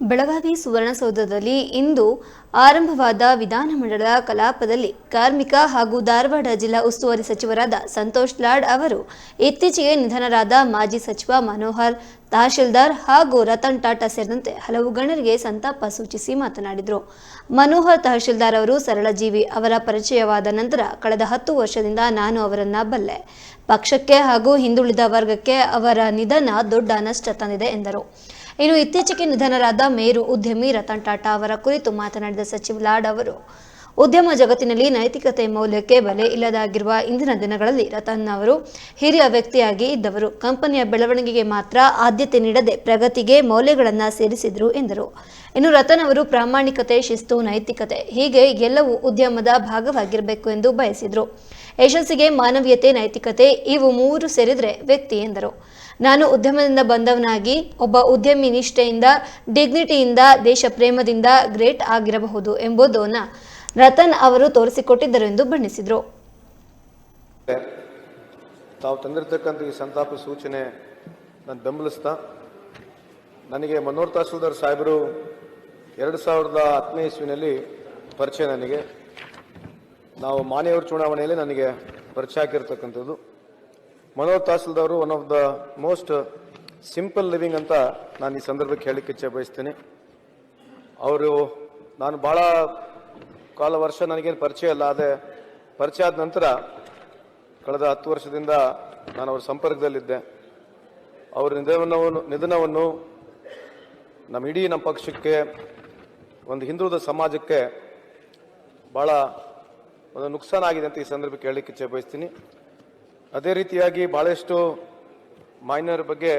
ಬೆಳಗಾವಿ ಸುವರ್ಣಸೌಧದಲ್ಲಿ ಇಂದು ಆರಂಭವಾದ ವಿಧಾನಮಂಡಲ ಕಲಾಪದಲ್ಲಿ ಕಾರ್ಮಿಕ ಹಾಗೂ ಧಾರವಾಡ ಜಿಲ್ಲಾ ಉಸ್ತುವಾರಿ ಸಚಿವರಾದ ಸಂತೋಷ್ ಲಾಡ್ ಅವರು ಇತ್ತೀಚೆಗೆ ನಿಧನರಾದ ಮಾಜಿ ಸಚಿವ ಮನೋಹರ್, ತಹಶೀಲ್ದಾರ್ ಹಾಗೂ ರತನ್ ಟಾಟಾ ಸೇರಿದಂತೆ ಹಲವು ಗಣ್ಯರಿಗೆ ಸಂತಾಪ ಸೂಚಿಸಿ ಮಾತನಾಡಿದರು. ಮನೋಹರ್ ತಹಶೀಲ್ದಾರ್ ಅವರು ಸರಳ ಜೀವಿ, ಅವರ ಪರಿಚಯವಾದ ನಂತರ ಕಳೆದ ಹತ್ತು ವರ್ಷದಿಂದ ನಾನು ಅವರನ್ನ ಬಲ್ಲೆ. ಪಕ್ಷಕ್ಕೆ ಹಾಗೂ ಹಿಂದುಳಿದ ವರ್ಗಕ್ಕೆ ಅವರ ನಿಧನ ದೊಡ್ಡ ನಷ್ಟ ತಂದಿದೆ ಎಂದರು. ಇನ್ನು ಇತ್ತೀಚೆಗೆ ನಿಧನರಾದ ಮೇರು ಉದ್ಯಮಿ ರತನ್ ಟಾಟಾ ಅವರ ಕುರಿತು ಮಾತನಾಡಿದ ಸಚಿವ ಲಾಡ್ ಅವರು, ಉದ್ಯಮ ಜಗತ್ತಿನಲ್ಲಿ ನೈತಿಕತೆ ಮೌಲ್ಯಕ್ಕೆ ಬೆಲೆ ಇಲ್ಲದಾಗಿರುವ ಇಂದಿನ ದಿನಗಳಲ್ಲಿ ರತನ್ ಅವರು ಹಿರಿಯ ವ್ಯಕ್ತಿಯಾಗಿ ಇದ್ದವರು. ಕಂಪನಿಯ ಬೆಳವಣಿಗೆಗೆ ಮಾತ್ರ ಆದ್ಯತೆ ನೀಡದೆ ಪ್ರಗತಿಗೆ ಮೌಲ್ಯಗಳನ್ನು ಸೇರಿಸಿದರು ಎಂದರು. ಇನ್ನು ರತನ್ ಅವರು ಪ್ರಾಮಾಣಿಕತೆ, ಶಿಸ್ತು, ನೈತಿಕತೆ, ಹೀಗೆ ಎಲ್ಲವೂ ಉದ್ಯಮದ ಭಾಗವಾಗಿರಬೇಕು ಎಂದು ಬಯಸಿದರು. ಯಶಸ್ಸಿಗೆ ಮಾನವೀಯತೆ, ನೈತಿಕತೆ ಇವು ಮೂರು ಸೇರಿದರೆ ವ್ಯಕ್ತಿ ಎಂದರು. ನಾನು ಉದ್ಯಮದಿಂದ ಬಂದವನಾಗಿ, ಒಬ್ಬ ಉದ್ಯಮಿ ನಿಷ್ಠೆಯಿಂದ ಡಿಗ್ನಿಟಿಯಿಂದ ದೇಶ ಪ್ರೇಮದಿಂದ ಗ್ರೇಟ್ ಆಗಿರಬಹುದು ಎಂಬುದನ್ನು ರತನ್ ಅವರು ತೋರಿಸಿಕೊಟ್ಟಿದ್ದರು ಎಂದು ಬಣ್ಣಿಸಿದರು. ತಾವು ತಂದಿರತಕ್ಕಂಥ ಈ ಸಂತಾಪ ಸೂಚನೆ ನಾನು ಬೆಂಬಲಿಸ್ತಾ ನನಗೆ ಮನೋಹರ್ ತಹಸೀಲ್ದಾರ್ ಸಾಹೇಬರು ಎರಡು ಸಾವಿರದ ಹತ್ತನೇ ಇಸ್ವಿನಲ್ಲಿ ಪರಿಚಯ ನನಗೆ. ನಾವು ಮಾನ್ಯವ್ರ ಚುನಾವಣೆಯಲ್ಲಿ ನನಗೆ ಪರಿಚಯ ಆಗಿರ್ತಕ್ಕಂಥದ್ದು. Manohar Tahsildar one of the most simple living ಅಂತ ನಾನು ಈ ಸಂದರ್ಭಕ್ಕೆ ಹೇಳಲಿಕ್ಕೆ ಇಚ್ಛೆ ಬಯಸ್ತೇನೆ. ಅವರು, ನಾನು ಭಾಳ ಕಾಲ ವರ್ಷ ನನಗೇನು ಪರಿಚಯ ಇಲ್ಲ ಅದೇ ಪರಿಚಯ ಆದ ನಂತರ ಕಳೆದ ಹತ್ತು ವರ್ಷದಿಂದ ನಾನು ಅವರ ಸಂಪರ್ಕದಲ್ಲಿದ್ದೆ. ಅವರ ನಿಧನವನ್ನು ನಿಧನವನ್ನು ನಮ್ಮ ಇಡೀ ನಮ್ಮ ಪಕ್ಷಕ್ಕೆ, ಒಂದು ಹಿಂದುಳಿದ ಸಮಾಜಕ್ಕೆ ಭಾಳ ಒಂದು ನುಕ್ಸಾನ ಆಗಿದೆ ಅಂತ ಈ ಸಂದರ್ಭಕ್ಕೆ ಹೇಳಲಿಕ್ಕೆ ಇಚ್ಛೆ ಬಯಸ್ತೀನಿ. ಅದೇ ರೀತಿಯಾಗಿ ಭಾಳಷ್ಟು ಮೈನರ್ ಬಗ್ಗೆ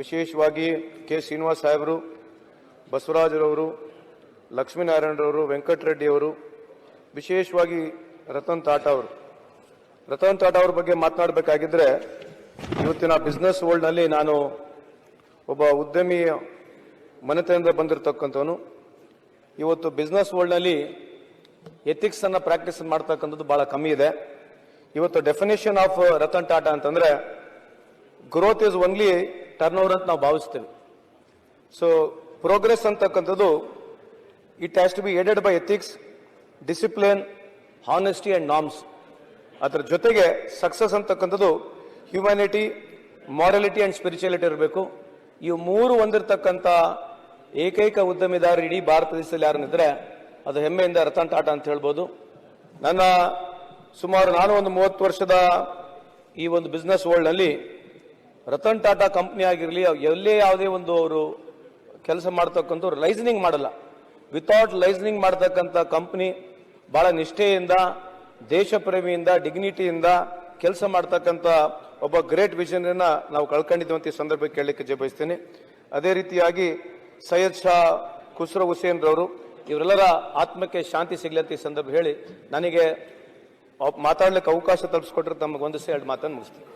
ವಿಶೇಷವಾಗಿ ಕೆ ಶ್ರೀನಿವಾಸ್ ಸಾಹೇಬರು, ಬಸವರಾಜರವರು, ಲಕ್ಷ್ಮೀನಾರಾಯಣರವರು, ವೆಂಕಟರೆಡ್ಡಿಯವರು, ವಿಶೇಷವಾಗಿ ರತನ್ ಟಾಟಾ ಅವರು. ರತನ್ ಟಾಟಾ ಅವ್ರ ಬಗ್ಗೆ ಮಾತನಾಡಬೇಕಾಗಿದ್ದರೆ ಇವತ್ತಿನ ಬಿಸ್ನೆಸ್ ವರ್ಲ್ಡ್ನಲ್ಲಿ ನಾನು ಒಬ್ಬ ಉದ್ಯಮಿ ಮನೆತನದಿಂದ ಬಂದಿರತಕ್ಕಂಥವನು, ಇವತ್ತು ಬಿಸ್ನೆಸ್ ವರ್ಲ್ಡ್ನಲ್ಲಿ ಎಥಿಕ್ಸ್ ಅನ್ನ ಪ್ರಾಕ್ಟೀಸ್ ಮಾಡ್ತಕ್ಕಂಥದ್ದು ಬಹಳ ಕಮ್ಮಿ ಇದೆ. ಇವತ್ತು ಡೆಫಿನೇಷನ್ ಆಫ್ ರತನ್ ಟಾಟಾ ಅಂತಂದ್ರೆ growth is only turnover ಅಂತ ನಾವು ಭಾವಿಸ್ತೇವೆ. ಸೊ ಪ್ರೋಗ್ರೆಸ್ ಅಂತಕ್ಕಂಥದ್ದು it has to be aided by ethics discipline honesty and norms ಅದರ ಜೊತೆಗೆ ಸಕ್ಸಸ್ ಅಂತಕ್ಕಂಥದ್ದು ಹ್ಯುಮ್ಯಾನಿಟಿ ಮಾರಾಲಿಟಿ ಅಂಡ್ ಸ್ಪಿರಿಚುಯಾಲಿಟಿ ಇರಬೇಕು. ಇವು ಮೂರು ಹೊಂದಿರತಕ್ಕಂಥ ಏಕೈಕ ಉದ್ಯಮಿದಾರರು ಇಡೀ ಭಾರತ ದೇಶದಲ್ಲಿ ಯಾರನ್ನಿದ್ರೆ ಅದು ಹೆಮ್ಮೆಯಿಂದ ರತನ್ ಟಾಟಾ ಅಂತ ಹೇಳ್ಬೋದು. ನನ್ನ ಸುಮಾರು ನಾನು ಒಂದು ಮೂವತ್ತು ವರ್ಷದ ಈ ಒಂದು ಬಿಸ್ನೆಸ್ ವರ್ಲ್ಡ್ನಲ್ಲಿ ರತನ್ ಟಾಟಾ ಕಂಪ್ನಿ ಆಗಿರಲಿ, ಎಲ್ಲೇ ಯಾವುದೇ ಒಂದು ಅವರು ಕೆಲಸ ಮಾಡ್ತಕ್ಕಂಥ ಲೈಸನಿಂಗ್ ಮಾಡಲ್ಲ. ವಿತೌಟ್ ಲೈಸನಿಂಗ್ ಮಾಡ್ತಕ್ಕಂಥ ಕಂಪ್ನಿ ಭಾಳ ನಿಷ್ಠೆಯಿಂದ, ದೇಶ ಪ್ರೇಮಿಯಿಂದ ಡಿಗ್ನಿಟಿಯಿಂದ ಕೆಲಸ ಮಾಡ್ತಕ್ಕಂಥ ಒಬ್ಬ ಗ್ರೇಟ್ ವಿಷನ್ ನಾವು ಕಳ್ಕೊಂಡಿದ್ದೀವಿ ಅಂತ ಈ ಸಂದರ್ಭಕ್ಕೆ ಕೇಳಲಿಕ್ಕೆ ಜಯ ಅದೇ ರೀತಿಯಾಗಿ ಸೈಯದ್ ಶಾ ಖುಸ್ರ ಹುಸೇನ್ ರವರು ಇವರೆಲ್ಲರ ಆತ್ಮಕ್ಕೆ ಶಾಂತಿ ಸಿಗಲಿ ಅಂತ ಈ ಸಂದರ್ಭ ಹೇಳಿ, ನನಗೆ ಮಾತಾಡ್ಲಿಕ್ಕೆ ಅವಕಾಶ ತಲುಪಿಸ್ಕೊಟ್ರೆ ತಮಗೆ ಒಂದು ಎರಡು ಮಾತನ್ನು ಮುಗಿಸ್ತೀನಿ.